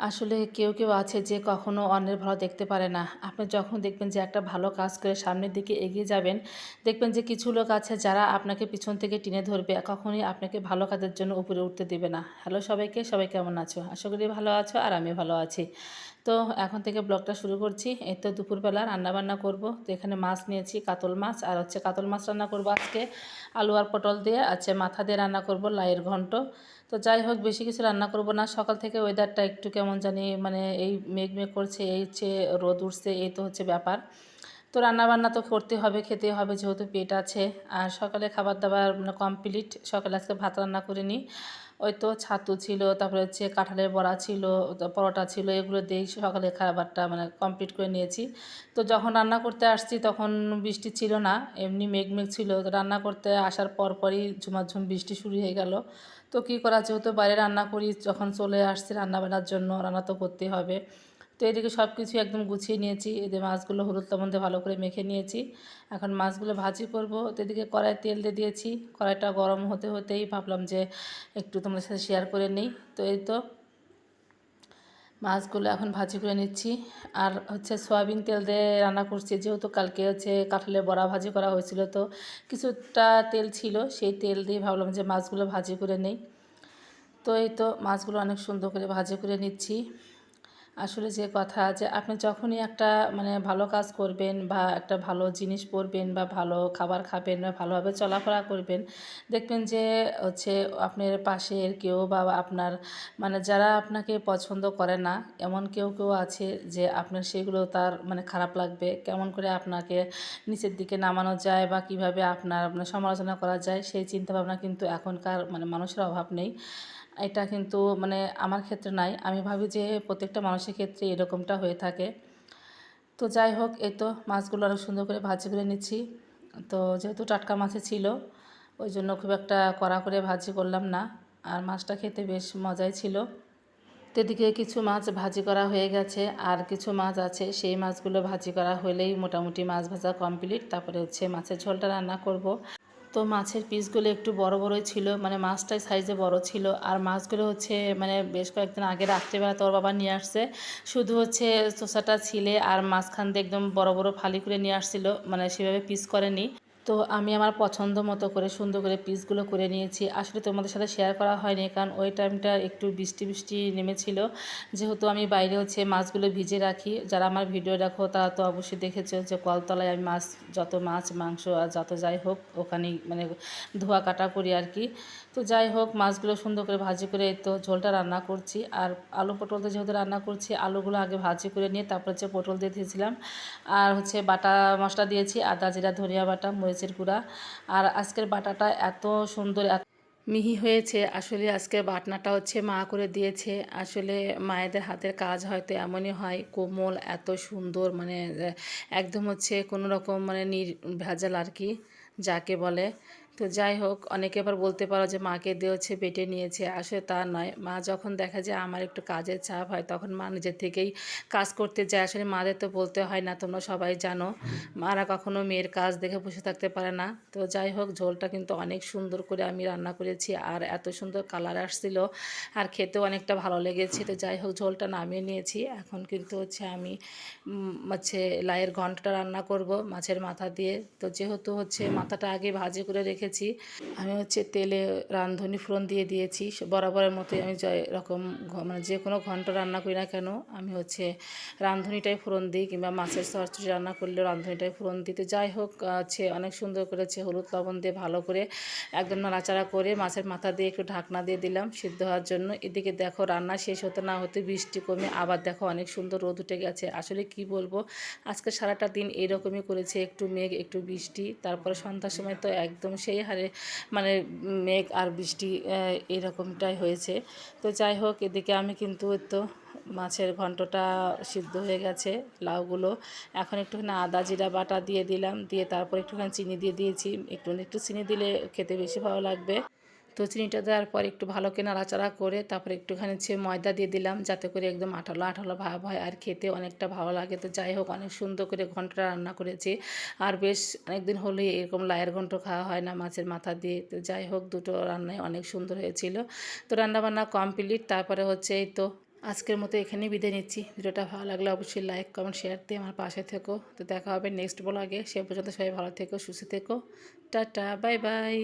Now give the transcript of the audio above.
আসলে কেউ কেউ আছে যে কখনো অন্যের ভালো দেখতে পারে না। আপনি যখন দেখবেন যে একটা ভালো কাজ করে সামনের দিকে এগিয়ে যাবেন, দেখবেন যে কিছু লোক আছে যারা আপনাকে পিছন থেকে টেনে ধরবে কখনোই আপনাকে ভালো কাজের জন্য উপরে উঠতে দেবে না। হ্যালো সবাইকে, সবাই কেমন আছো? আশা করি ভালো আছো আর আমি ভালো আছি। তো এখন থেকে ব্লগটা শুরু করছি। এই তো দুপুরবেলা রান্নাবান্না করব। তো এখানে মাছ নিয়েছি, কাতল মাছ, আর হচ্ছে কাতল মাছ রান্না করব আজকে। আলু আর পটল দিয়ে আছে মাথা দিয়ে রান্না করব, লাইয়ের ঘন্ট। তো যাই হোক, বেশি কিছু রান্না করব না। সকাল থেকে ওয়েদারটা একটু কেমন জানি মানে এই মেঘ মেঘ করছে, এই হচ্ছে রোদ উঠছে, এই তো হচ্ছে ব্যাপার। তো রান্নাবান্না তো করতে হবে, খেতে হবে যেহেতু পেট আছে। আর সকালে খাবার দাবার মানে কমপ্লিট সকালে আজকে ভাত রান্না করে নিই। ওই তো ছাতু ছিল, তারপরে হচ্ছে কাঁঠালের বড়া ছিল পরোটা ছিল, এগুলো দিয়েই সকালে খাবারটা মানে কমপ্লিট করে নিয়েছি। তো যখন রান্না করতে আসছি তখন বৃষ্টি ছিল না, এমনি মেঘমেঘ মেঘ ছিল। রান্না করতে আসার পর পরই ঝুমাঝুম বৃষ্টি শুরু হয়ে গেল। তো কী করা যেহেতু বাইরে রান্না করি, যখন চলে আসছি রান্না বান্নার জন্য, রান্না তো করতেই হবে। তো এদিকে সব কিছু একদম গুছিয়ে নিয়েছি। এদের মাছগুলো হলুদ লবণ দিয়ে ভালো করে মেখে নিয়েছি। এখন মাছগুলো ভাজি করব। তো এদিকে কড়াই তেল দিয়ে দিয়েছি। কড়াইটা গরম হতে হতেই ভাবলাম যে একটু তোমাদের সাথে শেয়ার করে নিই। তো এই তো মাছগুলো এখন ভাজি করে নিচ্ছি। আর হচ্ছে সয়াবিন তেল দিয়ে রান্না করছি। যেহেতু কালকে হচ্ছে কাঁঠালের বড়া ভাজি করা হয়েছিল তো কিছুটা তেল ছিল, সেই তেল দিয়ে ভাবলাম যে মাছগুলো ভাজি করে নেই। তো এই তো মাছগুলো অনেক সুন্দর করে ভাজি করে নিচ্ছি। আসলে যে কথা যে আপনি যখনই একটা মানে ভালো কাজ করবেন বা একটা ভালো জিনিস পরবেন বা ভালো খাবার খাবেন বা ভালোভাবে চলাফেরা করবেন, দেখবেন যে হচ্ছে আপনার পাশের কেউ বা আপনার মানে যারা আপনাকে পছন্দ করে না, এমন কেউ কেউ আছে যে আপনার সেগুলো তার মানে খারাপ লাগবে। কেমন করে আপনাকে নিচের দিকে নামানো যায় বা কীভাবে আপনার আপনার সমালোচনা করা যায় সেই চিন্তাভাবনা কিন্তু এখনকার মানে মানুষের অভাব নেই। এটা কিন্তু মানে আমার ক্ষেত্রে নাই। আমি ভাবি যে প্রত্যেকটা মানুষের ক্ষেত্রে এরকমটা হয়ে থাকে। তো যাই হোক, এই তো মাছগুলো অনেক সুন্দর করে ভাজি করে নিচ্ছি। তো যেহেতু টাটকা মাছে ছিল, ওই জন্য খুব একটা কড়া করে ভাজি করলাম না। আর মাছটা খেতে বেশ মজাই ছিল। এদিকে কিছু মাছ ভাজি করা হয়ে গেছে। আর কিছু মাছ আছে, সেই মাছগুলো ভাজি করা হলেই মোটামুটি মাছ ভাজা কমপ্লিট। তারপরে হচ্ছে মাছের ঝোলটা রান্না করব। তো মাছের পিসগুলো একটু বড় বড়ই ছিল মানে মাছটাই সাইজে বড় ছিল। আর মাছগুলো হচ্ছে মানে বেশ কয়েকদিন আগে রাত্রিবেলা তোর বাবা নিয়ে আসছে। শুধু হচ্ছে চোষাটা ছিলে আর মাঝখান দিয়ে একদম বড় বড় ফালি করে নিয়ে আসছিল মানে সেভাবে পিস করেনি। তো আমি আমার পছন্দ মতো করে সুন্দর করে পিসগুলো করে নিয়েছি। আসলে তোমাদের সাথে শেয়ার করা হয়নি কারণ ওই টাইমটা একটু বৃষ্টি বৃষ্টি নেমেছিল। যেহেতু আমি বাইরে হচ্ছে মাছগুলো ভিজে রাখি। যারা আমার ভিডিও দেখো তারা তো অবশ্যই দেখেছ যে কলতলায় আমি মাছ, যত মাছ, মাংস আর যত যাই হোক ওখানেই মানে ধোয়া কাটা করি আর কি। তো যাই হোক, মাছগুলো সুন্দর করে ভাজি করে তো ঝোলটা রান্না করছি। আর আলু পটল তো যেহেতু রান্না করছি, আলুগুলো আগে ভাজি করে নিয়ে তারপর হচ্ছে পটল দিয়ে দিয়েছিলাম। আর হচ্ছে বাটা মশলা দিয়েছি, আদা, জিরা, ধনিয়া বাটা মরিচের গুঁড়া আর আজকের বাটাটা এত সুন্দর, এত মিহি হয়েছে। আসলে আজকে বাটনাটা হচ্ছে মা করে দিয়েছে। আসলে মায়েদের হাতের কাজ হয়তো এমনই হয়, কোমল, এত সুন্দর মানে একদম হচ্ছে কোনো রকম মানে নির ভেজাল আর কি, যাকে বলে। তো যাই হোক, অনেকে আবার বলতে পারো যে মাকে দিয়েছে পেটে নিয়েছে আসলে তা নয়। মা যখন দেখা যায় আমার একটু কাজের চাপ হয়, তখন মা নিজের থেকেই কাজ করতে যায়। আসলে মাদের তো বলতে হয় না, তোমরা সবাই জানো। মারা কখনো মেয়ের কাজ দেখে বসে থাকতে পারে না। তো যাই হোক, ঝোলটা কিন্তু অনেক সুন্দর করে আমি রান্না করেছি আর এত সুন্দর কালার আসছিল আর খেতেও অনেকটা ভালো লেগেছে। তো যাই হোক, ঝোলটা নামিয়ে নিয়েছি। এখন কিন্তু হচ্ছে আমি হচ্ছে লাইয়ের ঘন্টটা রান্না করব মাছের মাথা দিয়ে। তো যেহেতু হচ্ছে মাথাটা আগে ভাজি করে রেখে রেখেছি আমি হচ্ছে তেলে রাঁধুনি, ফোড়ন দিয়ে দিয়েছি। বরাবরের মতোই আমি রকম মানে যে কোনো ঘন্ট রান্না করি না কেন, আমি হচ্ছে রাঁধুনিটাই ফোড়ন দিই কিংবা মাছের সরচুরি রান্না করলেও রাঁধুনিটাই ফোড়ন দিতে। যাই হোক হচ্ছে অনেক সুন্দর করেছে হলুদ লবণ দিয়ে ভালো করে একদম নাড়াচাড়া করে মাছের মাথা দিয়ে একটু ঢাকনা দিয়ে দিলাম সিদ্ধ হওয়ার জন্য। এদিকে দেখো রান্না শেষ হতে না হতে বৃষ্টি কমে, আবার দেখো অনেক সুন্দর রোদ উঠে গেছে। আসলে কি বলব, আজকে সারাটা দিন এইরকমই করেছে, একটু মেঘ, একটু বৃষ্টি, তারপরে সন্ধ্যার সময় তো একদম সেই সেই হারে মানে মেঘ আর বৃষ্টি এরকমটাই হয়েছে। তো যাই হোক, এদিকে আমি কিন্তু তো মাছের ঘন্টটা সিদ্ধ হয়ে গেছে, লাউগুলো। এখন একটুখানি আদা, জিরা বাটা দিয়ে দিলাম, দিয়ে তারপর একটুখানি চিনি দিয়ে দিয়েছি। একটু একটু চিনি দিলে খেতে বেশি ভালো লাগবে। তো চিনিটা দেওয়ার পর একটু ভালো করে নাড়াচাড়া করে তারপরে একটুখানি হচ্ছে ময়দা দিয়ে দিলাম, যাতে করে একদম আঠালো আঠালো ভাব হয় আর খেতে অনেকটা ভালো লাগে। তো যাই হোক, অনেক সুন্দর করে ঘন্টটা রান্না করেছি। আর বেশ অনেকদিন হলে এরকম লায়ের ঘন্ট খাওয়া হয় না মাছের মাথা দিয়ে। তো যাই হোক, দুটো রান্নায় অনেক সুন্দর হয়েছিল। তো রান্নাবান্না কমপ্লিট, তারপরে হচ্ছে এই তো আজকের মতো এখানেই বিদায় নিচ্ছি। ভিডিওটা ভালো লাগলে অবশ্যই লাইক, কমেন্ট, শেয়ার দিয়ে আমার পাশে থেকো। তো দেখা হবে নেক্সট ব্লগে। সে পর্যন্ত সবাই ভালো থেকো, সুস্থ থেকো। Tata, bye bye.